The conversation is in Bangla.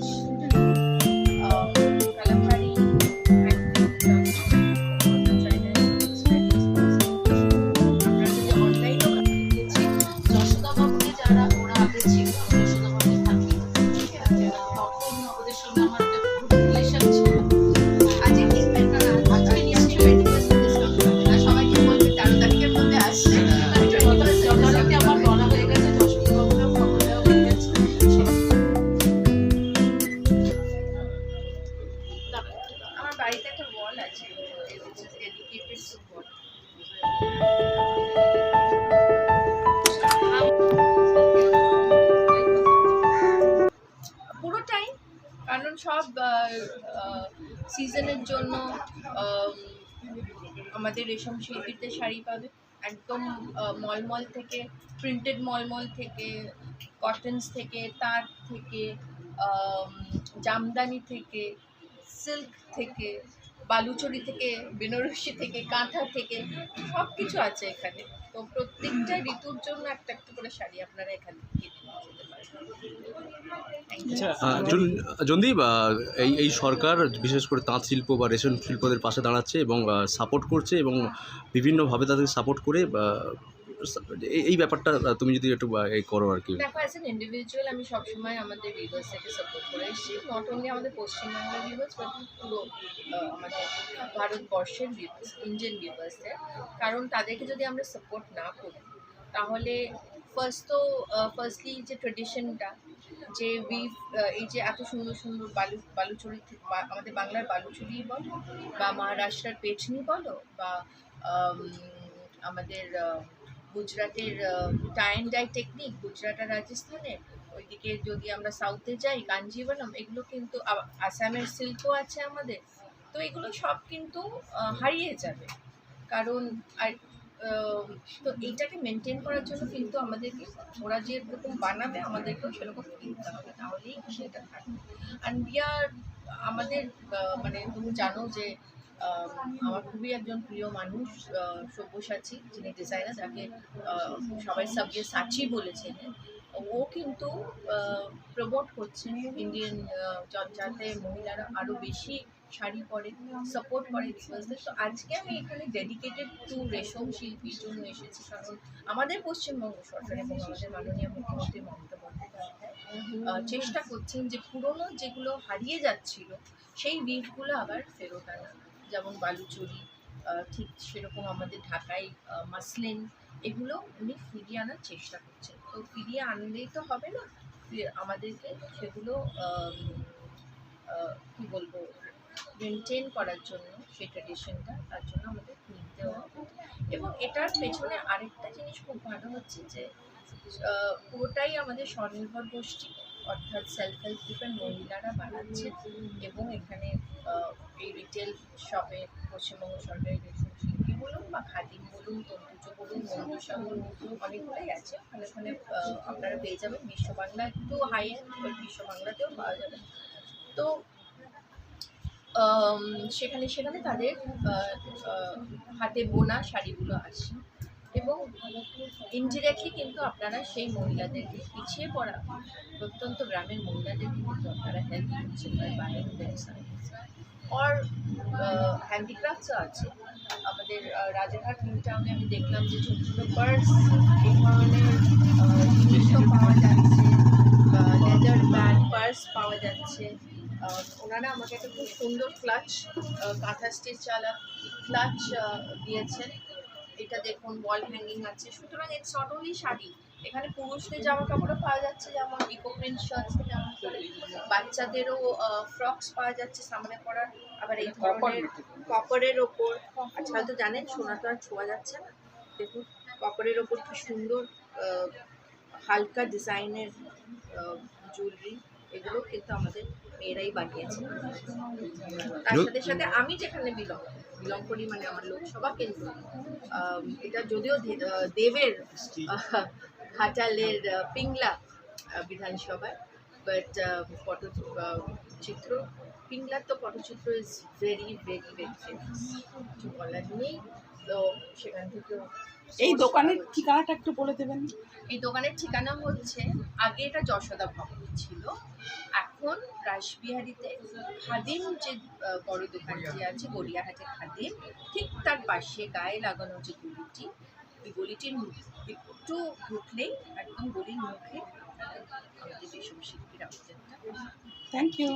much. বাড়িতে একটা ওয়াল আছে ডেডিকেটেড টু পুরোটাই কারণ সব সিজনের জন্য আমাদের রেশম শিল্পীদের শাড়ি পাবে। একদম মলমল থেকে প্রিন্টেড মলমল থেকে কটনস থেকে, তাঁত থেকে জামদানি থেকে সিল্ক থেকে বালুচরি থেকে বেনারসি থেকে কাঁথা থেকে সব কিছু আছে এখানে তো প্রত্যেকটা ঋতুর জন্য একটা একটা করে শাড়ি আপনারা এখান. আচ্ছা জনদীপ এই এই সরকার বিশেষ করে তাঁত শিল্প বা রেশম শিল্পদের পাশে দাঁড়াচ্ছে এবং সাপোর্ট করছে এবং বিভিন্নভাবে তাদের সাপোর্ট করে এই- ব্যাপারটা তুমি যদি একটু এই করো আর কি। দেখো অ্যাজ এন ইন্ডিভিজুয়াল আমি সবসময় আমাদের ভিউয়ার্সকে সাপোর্ট করে এসেছি। নট অনলি আমাদের পশ্চিমবাংলার ভিউয়ার্স বাট পুরো আমাদের ভারতবর্ষের ভিউয়ার্স ইন্ডিয়ান ভিউয়ার্সদের কারণ তাদেরকে যদি আমরা সাপোর্ট না করি, তাহলে ফার্স্ট তো ফার্স্টলি যে ট্রেডিশনটা যে উই এই যে এত সুন্দর সুন্দর বালু, বালুচুরি আমাদের বাংলার বালুচুরি বলো, বা মহারাষ্ট্রের পেছনি বলো, বা আমাদের গুজরাটের টাই ডাই টেকনিক গুজরাট আর রাজস্থানের, ওইদিকে যদি আমরা সাউথে যাই কাঞ্জিবরম এগুলো কিন্তু আসামের শিল্পও আছে আমাদের। তো এগুলো সব কিন্তু হারিয়ে যাবে। কারণ আর তো এইটাকে মেনটেন করার জন্য কিন্তু আমাদেরকে ওরা যেরকম বানাবে, আমাদেরকেও সেরকম কিনতে হবে। তাহলেই সেটা থাকবে আর আমাদের মানে তুমি জানো যে আমার খুবই একজন প্রিয় মানুষ সব্যসাচী, যিনি ডিজাইনার যাকে সবাই সাবজেক্ট সাচি বলেছেন। ও কিন্তু প্রমোট করছেন ইন্ডিয়ান যাতে মহিলারা আরও বেশি শাড়ি পরে সাপোর্ট করে বিকজদের তো আজকে আমি এখানে ডেডিকেটেড টু রেশম শিল্পীর জন্য এসেছি কারণ আমাদের পশ্চিমবঙ্গ সরকার এবং আমাদের মাননীয় মুখ্যমন্ত্রী মমতা বন্দ্যোপাধ্যায় চেষ্টা করছেন যে পুরনো যেগুলো হারিয়ে যাচ্ছিল, সেই বীজগুলো আবার ফেরত আনা। যেমন বালুচরি ঠিক সেরকম আমাদের ঢাকায় মাসলিন, এগুলো উনি ফিরিয়ে আনার চেষ্টা করছেন। তো ফিরিয়ে আনলেই তো হবে না? আমাদেরকে সেগুলো কি বলব মেনটেন করার জন্য, সেই ট্রেডিশনটা তার জন্য আমাদের কিনতে হবে। এবং এটার পেছনে আরেকটা জিনিস খুব ভালো হচ্ছে যে পুরোটাই আমাদের স্বনির্ভর গোষ্ঠী, অর্থাৎ সেলফ হেল্প গ্রুপের মহিলারা বানাচ্ছে এবং এখানে এই রিটেল শপে পশ্চিমবঙ্গ সরকারি রেশম শিল্পী বলুন বা খাদিম বলুন, তন্তুজ বলুন বলুন, অনেকগুলোই আছে। ওখানে ওখানে আপনারা পেয়ে যাবেন। বিশ্ব বাংলা একটু হাই এন্ড বিশ্ব বাংলাতেও পাওয়া যাবে। তো সেখানে সেখানে তাদের হাতে বোনা শাড়িগুলো আছে। এবং ইনডিরেক্টলি কিন্তু আপনারা সেই মহিলাদেরকে পিছিয়ে পড়া প্রত্যন্ত গ্রামের মহিলাদেরকে কিন্তু আপনারা হেল্প করছেন by buying their service or হ্যান্ডিক্রাফটসও আছে। আমাদের রাজারহাট নিউ টাউনে আমি দেখলাম যে ছোটো ছোটো পার্স এই ধরনের জিনিসও পাওয়া যাচ্ছে লেদার ব্যাগ পার্স পাওয়া যাচ্ছে। ওনারা আমাকে একটা খুব সুন্দর ক্লাচ কাঁথা স্টিচ চালা ক্লাচ দিয়েছেন। এটা দেখুন ওয়াল হ্যাঙ্গিং আছে। সুতরাং ইটস নট অনলি শাড়ি এখানে পুরুষদের জামা কাপড়ও পাওয়া যাচ্ছে যেমন ইকো প্রিন্ট শার্টস থেকে আরম্ভ করে বাচ্চাদেরও ফ্রকস পাওয়া যাচ্ছে সামনে পরার আবার এই ধরনের কপারের ওপর আচ্ছা হয়তো জানেন সোনা তো আর ছোঁয়া যাচ্ছে না। দেখুন কপারের ওপর কি সুন্দর আহ, হালকা ডিজাইনের জুয়েলারি এগুলো কিন্তু আমাদের মেয়েরাই বানিয়েছে। তার সাথে সাথে আমি যেখানে বিলং বিলং করি মানে আমার লোকসভা কেন্দ্র। এটা যদিও দেবের ঘাটালের পিংলা বিধানসভায়। বাট পট চিত্র পিংলার তো পটচিত্র is very very very famous কিছু বলার নেই। তো সেখান থেকে এই দোকানের ঠিকানাটা একটু বলে দেবেন? এই দোকানের ঠিকানা হচ্ছে আগে এটা যশোদা ভবন ছিল। এখন রাসবিহারীতে খাদিম যে বড় দোকানটি আছে গড়িয়াহাটে খাদিম ঠিক তার পাশে গায়ে লাগানো যে গলিটি এই গলিটির একটু ঢুকলেই একদম গলির মুখে আমাদের রেশম শিল্পীরা আমাদের থ্যাংক ইউ